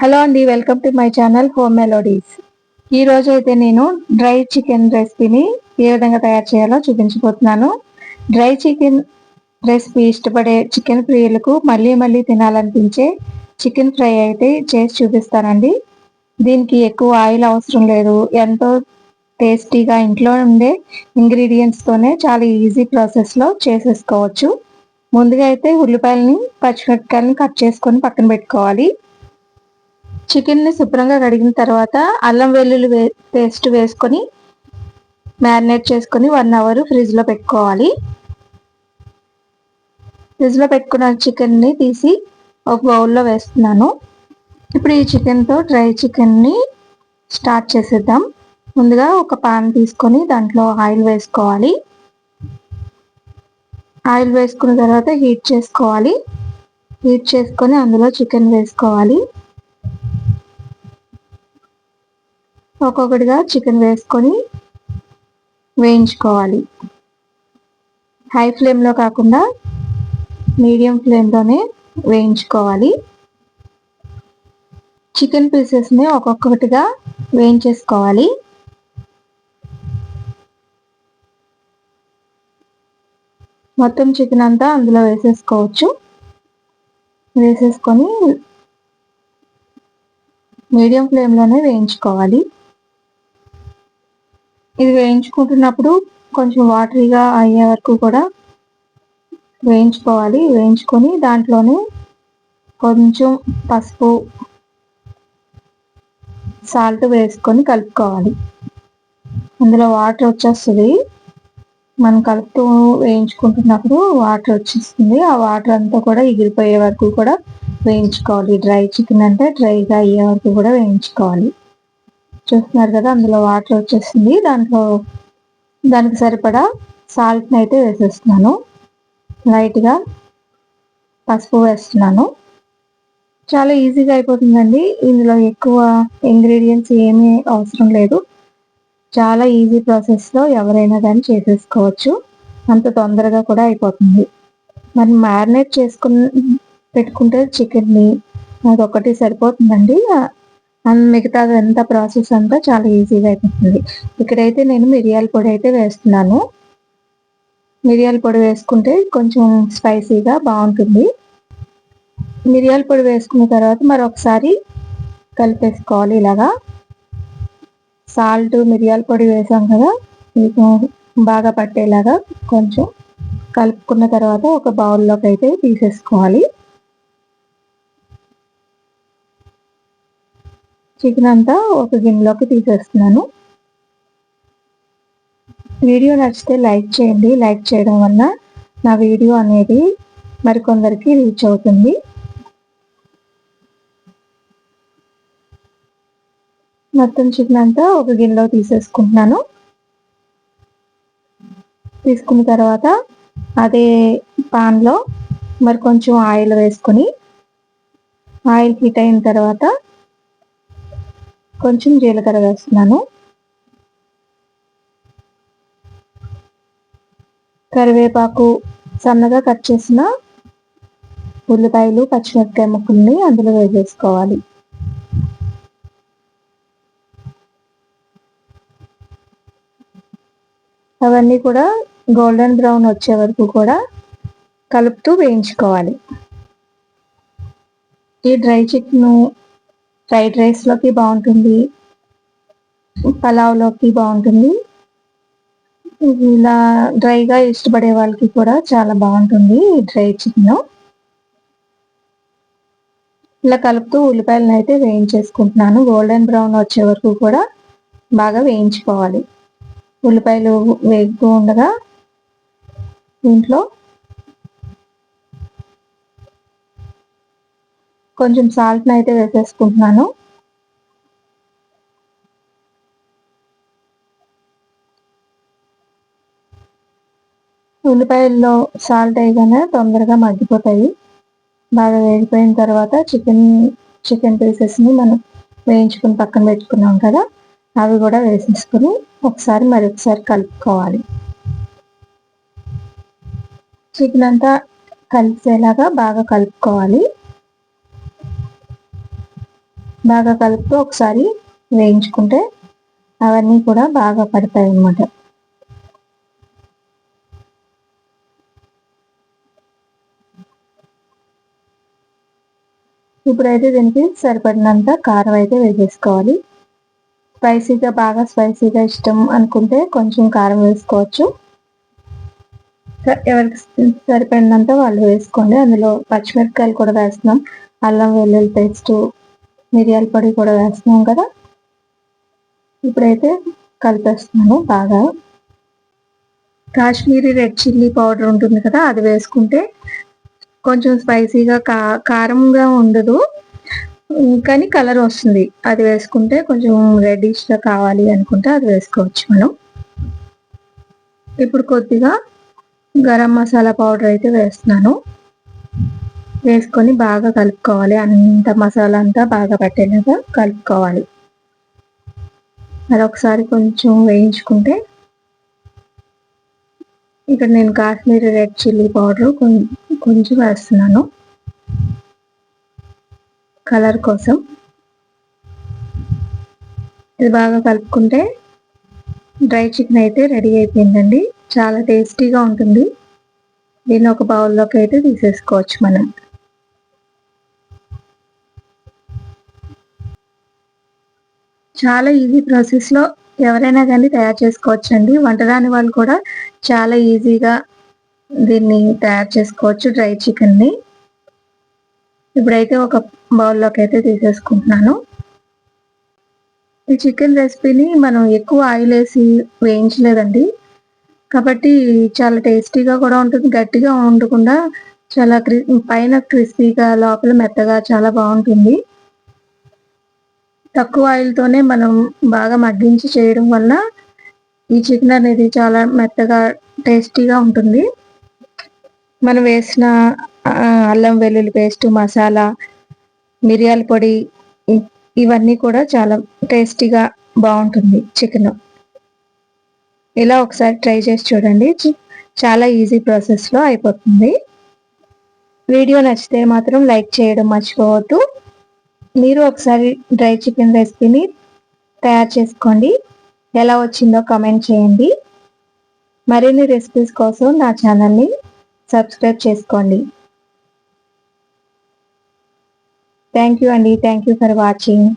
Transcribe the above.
Hello అండి welcome to my channel home melodies. ఈరోజు అయితే నేను డ్రై చికెన్ రెసిపీని ఏ విధంగా తయారు చేయాలో చూపించబోతున్నాను. డ్రై చికెన్ రెసిపీ ఇష్టపడే చికెన్ ప్రియులకు మళ్ళీ మళ్ళీ తినాలనిపించే చికెన్ ఫ్రై అయితే చేసి చూపిస్తానండి. దీనికి ఎక్కువ ఆయిల్ అవసరం లేదు. ఎంతో టేస్టీగా ఇంట్లో ఉండే ఇంగ్రీడియంట్స్తోనే చాలా ఈజీ ప్రాసెస్లో చేసేసుకోవచ్చు. ముందుగా అయితే ఉల్లిపాయలని పచ్చిమిరపకాయలని కట్ చేసుకొని పక్కన పెట్టుకోవాలి. చికెన్ని శుభ్రంగా కడిగిన తర్వాత అల్లం వెల్లుల్లి వే పేస్ట్ వేసుకొని మ్యారినేట్ చేసుకొని వన్ అవర్ ఫ్రిడ్జ్లో పెట్టుకోవాలి. ఫ్రిడ్జ్లో పెట్టుకున్న చికెన్ని తీసి ఒక బౌల్లో వేస్తున్నాను. ఇప్పుడు ఈ చికెన్తో డ్రై చికెన్ని స్టార్ట్ చేసేద్దాం. ముందుగా ఒక పాన్ తీసుకొని దాంట్లో ఆయిల్ వేసుకోవాలి. ఆయిల్ వేసుకున్న తర్వాత హీట్ చేసుకోవాలి. హీట్ చేసుకొని అందులో చికెన్ వేసుకోవాలి. ఒక్కొక్కటిగా చికెన్ వేసుకొని వేయించుకోవాలి. హై ఫ్లేమ్లో కాకుండా మీడియం ఫ్లేమ్లోనే వేయించుకోవాలి. చికెన్ పీసెస్ని ఒక్కొక్కటిగా వేయించేసుకోవాలి. మొత్తం చికెన్ అంతా అందులో వేసేసుకోవచ్చు. వేసేసుకొని మీడియం ఫ్లేమ్లోనే వేయించుకోవాలి. ఇది వేయించుకుంటున్నప్పుడు కొంచెం వాటరీగా అయ్యే వరకు కూడా వేయించుకోవాలి. వేయించుకొని దాంట్లోనే కొంచెం పసుపు సాల్ట్ వేసుకొని కలుపుకోవాలి. అందులో వాటర్ వచ్చేస్తుంది. మనం కలుపుతూ వేయించుకుంటున్నప్పుడు వాటర్ వచ్చేస్తుంది. ఆ వాటర్ అంతా కూడా ఎగిరిపోయే వరకు కూడా వేయించుకోవాలి. డ్రై చికెన్ అంటే డ్రైగా అయ్యే వరకు కూడా వేయించుకోవాలి. చూస్తున్నారు కదా అందులో వాటర్ వచ్చేసింది దాంట్లో దానికి సరిపడా సాల్ట్ని అయితే వేసేస్తున్నాను. లైట్గా పసుపు వేస్తున్నాను. చాలా ఈజీగా అయిపోతుందండి. ఇందులో ఎక్కువ ఇంగ్రీడియంట్స్ ఏమీ అవసరం లేదు. చాలా ఈజీ ప్రాసెస్లో ఎవరైనా కానీ చేసేసుకోవచ్చు. అంత తొందరగా కూడా అయిపోతుంది. మరి మ్యారినేట్ చేసుకుని పెట్టుకుంటే చికెన్ని అదొకటి ఒకటి సరిపోతుందండి. మిగతా అంతా ప్రాసెస్ అంతా చాలా ఈజీగా అయిపోతుంది. ఇక్కడైతే నేను మిరియాల పొడి అయితే వేస్తున్నాను. మిరియాల పొడి వేసుకుంటే కొంచెం స్పైసీగా బాగుంటుంది. మిరియాల పొడి వేసుకున్న తర్వాత మరొకసారి కలిపేసుకోవాలి ఇలాగా. సాల్ట్ మిరియాల పొడి వేసాం కదా బాగా పట్టేలాగా కొంచెం కలుపుకున్న తర్వాత ఒక బౌల్లోకి అయితే తీసేసుకోవాలి. చికెన్ అంతా ఒక గిన్నెలోకి తీసేస్తున్నాను. వీడియో నచ్చితే లైక్ చేయండి. లైక్ చేయడం వల్ల నా వీడియో అనేది మరికొందరికి రీచ్ అవుతుంది. మొత్తం చికెన్ అంతా ఒక గిన్నెలో తీసేసుకుంటున్నాను. తీసుకున్న తర్వాత అదే పాన్లో మరి కొంచెం ఆయిల్ వేసుకొని ఆయిల్ హీట్ అయిన తర్వాత కొంచెం జీలకర్ర వేస్తున్నాను. కరివేపాకు సన్నగా కట్ చేసిన ఉల్లిపాయలు పచ్చిమిరపకాయ ముక్కల్ని అందులో వేసేసుకోవాలి. అవన్నీ కూడా గోల్డెన్ బ్రౌన్ వచ్చే వరకు కూడా కలుపుతూ వేయించుకోవాలి. ఈ డ్రై చికెన్ ఫ్రైడ్ రైస్లోకి బాగుంటుంది. పలావ్లోకి బాగుంటుంది. ఇలా డ్రైగా ఇష్టపడే వాళ్ళకి కూడా చాలా బాగుంటుంది డ్రై చికెన్. ఇలా కలుపుతూ ఉల్లిపాయలను అయితే వేయించేసుకుంటున్నాను. గోల్డెన్ బ్రౌన్ వచ్చే వరకు కూడా బాగా వేయించుకోవాలి. ఉల్లిపాయలు వేగుతూ ఉండగా దీంట్లో కొంచెం సాల్ట్ని అయితే వేసేసుకుంటున్నాను. ఉల్లిపాయల్లో సాల్ట్ వేయగానే తొందరగా మగ్గిపోతాయి. బాగా వేగిపోయిన తర్వాత చికెన్ చికెన్ పీసెస్ని మనం వేయించుకుని పక్కన పెట్టుకున్నాం కదా అవి కూడా వేసేసుకుని ఒకసారి మరి ఒకసారి కలుపుకోవాలి. చికెన్ అంతా కలిసేలాగా బాగా కలుపుకోవాలి. బాగా కలుపుతూ ఒకసారి వేయించుకుంటే అవన్నీ కూడా బాగా పడతాయి అన్నమాట. ఇప్పుడైతే దీనికి సరిపడినంత కారం అయితే వేసేసుకోవాలి. స్పైసీగా బాగా స్పైసీగా ఇష్టం అనుకుంటే కొంచెం కారం వేసుకోవచ్చు. ఎవరికి సరిపడినంత వాళ్ళు వేసుకోండి. అందులో పచ్చిమిరపకాయలు కూడా వేస్తున్నాం. అల్లం వెల్లుల్లి పేస్ట్ మిరియాల పొడి కూడా వేస్తున్నాం కదా. ఇప్పుడైతే కలిపేస్తున్నాను బాగా. కాశ్మీరీ రెడ్ చిల్లీ పౌడర్ ఉంటుంది కదా అది వేసుకుంటే కొంచెం స్పైసీగా కా కారంగా ఉండదు. కానీ కలర్ వస్తుంది. అది వేసుకుంటే కొంచెం రెడ్డిష్గా కావాలి అనుకుంటే అది వేసుకోవచ్చు మనం. ఇప్పుడు కొద్దిగా గరం మసాలా పౌడర్ అయితే వేస్తున్నాను. వేసుకొని బాగా కలుపుకోవాలి. అంత మసాలా అంతా బాగా పట్టేలాగా కలుపుకోవాలి. ఒకసారి కొంచెం వేయించుకుంటే ఇక్కడ నేను కాశ్మీరీ రెడ్ చిల్లీ పౌడర్ కొంచెం వేస్తున్నాను. కలర్ కోసం. ఇది బాగా కలుపుకుంటే డ్రై చికెన్ అయితే రెడీ అయిపోయిందండి. చాలా టేస్టీగా ఉంటుంది. దీన్ని ఒక బౌల్లోకి అయితే తీసేసుకోవచ్చు మనం. చాలా ఈజీ ప్రాసెస్లో ఎవరైనా కానీ తయారు చేసుకోవచ్చు అండి వంటరాని వాళ్ళు కూడా చాలా ఈజీగా దీన్ని తయారు చేసుకోవచ్చు డ్రై చికెన్ని. ఇప్పుడైతే ఒక బౌల్లోకి అయితే తీసేసుకుంటున్నాను. ఈ చికెన్ రెసిపీని మనం ఎక్కువ ఆయిల్ వేసి వేయించలేదండి. కాబట్టి చాలా టేస్టీగా కూడా ఉంటుంది గట్టిగా ఉండకుండా చాలా క్రి పైన క్రిస్పీగా లోపల మెత్తగా చాలా బాగుంటుంది. తక్కువ ఆయిల్తోనే మనం బాగా మగ్గించి చేయడం వల్ల ఈ చికెన్ అనేది చాలా మెత్తగా టేస్టీగా ఉంటుంది. మనం వేసిన అల్లం వెల్లుల్లి పేస్ట్ మసాలా మిరియాల పొడి ఇవన్నీ కూడా చాలా టేస్టీగా బాగుంటుంది చికెన్. ఇలా ఒకసారి ట్రై చేసి చూడండి. చాలా ఈజీ ప్రాసెస్లో అయిపోతుంది. వీడియో నచ్చితే మాత్రం లైక్ చేయడం మర్చిపోవద్దు. మీరు ఒకసారి డ్రై చికెన్ రెసిపీని తయారు చేసుకోండి. ఎలా వచ్చిందో కమెంట్ చేయండి. మరిన్ని రెసిపీస్ కోసం నా ఛానల్ని సబ్స్క్రైబ్ చేసుకోండి. థ్యాంక్ యూ అండి. Thank you for watching